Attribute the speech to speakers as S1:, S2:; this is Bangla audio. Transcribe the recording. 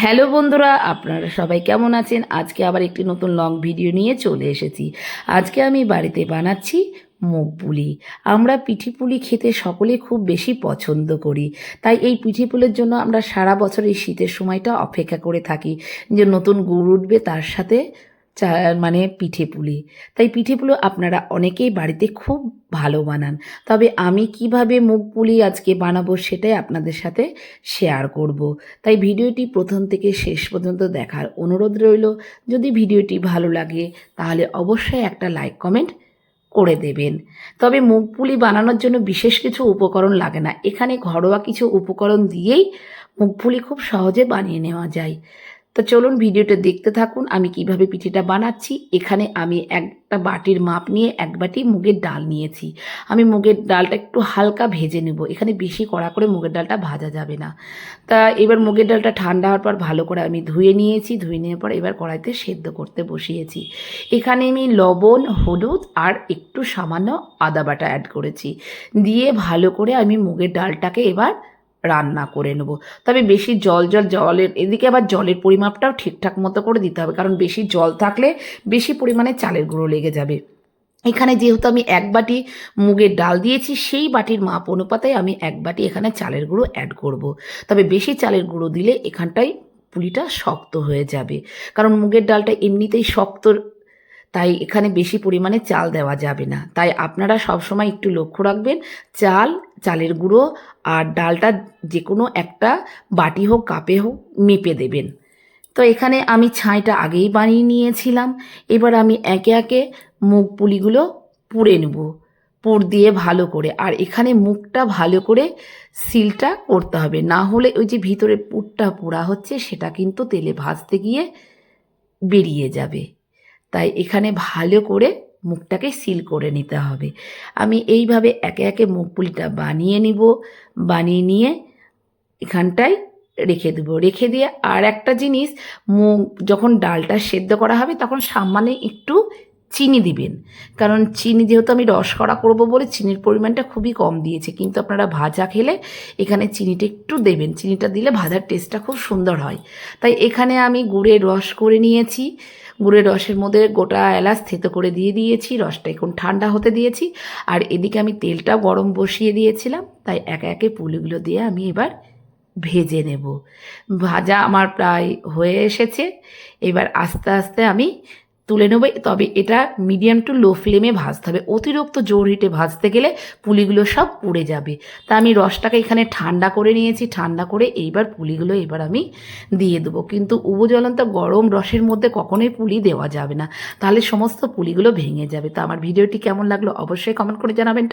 S1: হ্যালো বন্ধুরা, আপনারা সবাই কেমন আছেন? আজকে আবার একটি নতুন লং ভিডিও নিয়ে চলে এসেছি। আজকে আমি বাড়িতে বানাচ্ছি মুগপুলি আমরা পিঠি পুলি খেতে সকলে খুব বেশি পছন্দ করি। তাই এই পিঠি পুলির জন্য আমরা সারা বছর এই শীতের সময়টা অপেক্ষা করে থাকি যে নতুন গুড় উঠবে তার সাথে চা মানে পিঠে পুলি। তাই পিঠে পুলি আপনারা অনেকেই বাড়িতে খুব ভালো বানান। তবে আমি কীভাবে মুগ পুলি আজকে বানাবো সেটাই আপনাদের সাথে শেয়ার করব। তাই ভিডিওটি প্রথম থেকে শেষ পর্যন্ত দেখার অনুরোধ রইল। যদি ভিডিওটি ভালো লাগে, তাহলে অবশ্যই একটা লাইক কমেন্ট করে দেবেন। তবে মুগ পুলি বানানোর জন্য বিশেষ কিছু উপকরণ লাগে না। এখানে ঘরোয়া কিছু উপকরণ দিয়েই মুগ পুলি খুব সহজে বানিয়ে নেওয়া যায়। তো চলুন ভিডিওটা দেখতে থাকুন, আমি কীভাবে পিঠেটা বানাচ্ছি। এখানে আমি একটা বাটির মাপ নিয়ে এক বাটি মুগের ডাল নিয়েছি। আমি মুগের ডালটা একটু হালকা ভেজে নেব। এখানে বেশি কড়া করে মুগের ডালটা ভাজা যাবে না। তা এবার মুগের ডালটা ঠান্ডা হওয়ার পর ভালো করে আমি ধুয়ে নিয়েছি। ধুয়ে নেওয়ার পর এবার কড়াইতে সেদ্ধ করতে বসিয়েছি। এখানে আমি লবণ, হলুদ আর একটু সামান্য আদা বাটা অ্যাড করেছি। দিয়ে ভালো করে আমি মুগের ডালটাকে এবার রান্না করে নেব। তবে বেশি জল জল, জলের, এদিকে আবার জলের পরিমাপটাও ঠিকঠাক মতো করে দিতে হবে। কারণ বেশি জল থাকলে বেশি পরিমাণে চালের গুঁড়ো লেগে যাবে। এখানে যেহেতু আমি এক বাটি মুগের ডাল দিয়েছি, সেই বাটির মাপ অনুপাতে আমি এক বাটি এখানে চালের গুঁড়ো অ্যাড করব। তবে বেশি চালের গুঁড়ো দিলে এখানটায় পুলিটা শক্ত হয়ে যাবে। কারণ মুগের ডালটা এমনিতেই শক্ত তাই এখানে বেশি পরিমাণে চাল দেওয়া যাবে না। তাই আপনারা সবসময় একটু লক্ষ্য রাখবেন, চাল, চালের গুঁড়ো আর ডালটা যে কোনো একটা বাটি হোক, কাপে হোক, মেপে দেবেন। তো এখানে আমি ছাইটা আগেই বানিয়ে নিয়েছিলাম। এবার আমি একে একে মুগ পুলিগুলো পুড়ে নেব। পুর দিয়ে ভালো করে। আর এখানে মুখটা ভালো করে সিলটা করতে হবে। না হলে ওই যে ভিতরে পুরটা পোড়া হচ্ছে, সেটা কিন্তু তেলে ভাজতে গিয়ে বেরিয়ে যাবে। তাই এখানে ভালো করে মুখটাকে সিল করে নিতে হবে। আমি এইভাবে একে একে মুখপুলিটা বানিয়ে নিব, বানিয়ে নিয়ে এখানটায় রেখে দেব। রেখে দিয়ে আর একটা জিনিস, মুখ যখন ডালটা সেদ্ধ করা হবে তখন সামান্য একটু চিনি দিবেন। কারণ চিনি যেহেতু আমি রস করা করব বলে চিনির পরিমাণটা খুবই কম দিয়েছে, কিন্তু আপনারা ভাজা খেলে এখানে চিনিটা একটু দেবেন। চিনিটা দিলে ভাজার টেস্টটা খুব সুন্দর হয়। তাই এখানে আমি গুড়ের রস করে নিয়েছি। গুড়ের রসের মধ্যে গোটা এলাচ থেতো করে দিয়ে দিয়েছি, রসটা এখন ঠান্ডা হতে দিয়েছি। আর এদিকে আমি তেলটা গরম বসিয়ে দিয়েছিলাম, তাই একে একে পুলিগুলো দিয়ে আমি এবার ভেজে নেব। ভাজা আমার প্রায় হয়ে এসেছে। এবার আস্তে আস্তে আমি তুলে নেবে। তবে এটা মিডিয়াম টু লো ফ্লেমে ভাজতে হবে। অতিরিক্ত জোর হিটে ভাজতে গেলে পুলিগুলো সব পুড়ে যাবে। তা আমি রসটাকে এখানে ঠান্ডা করে নিয়েছি। ঠান্ডা করে এইবার পুলিগুলো এবার আমি দিয়ে দেবো। কিন্তু উবজ্বলন্ত গরম রসের মধ্যে কখনোই পুলি দেওয়া যাবে না। তাহলে সমস্ত পুলিগুলো ভেঙে যাবে। তো আমার ভিডিওটি কেমন লাগল অবশ্যই কমেন্ট করে জানাবেন।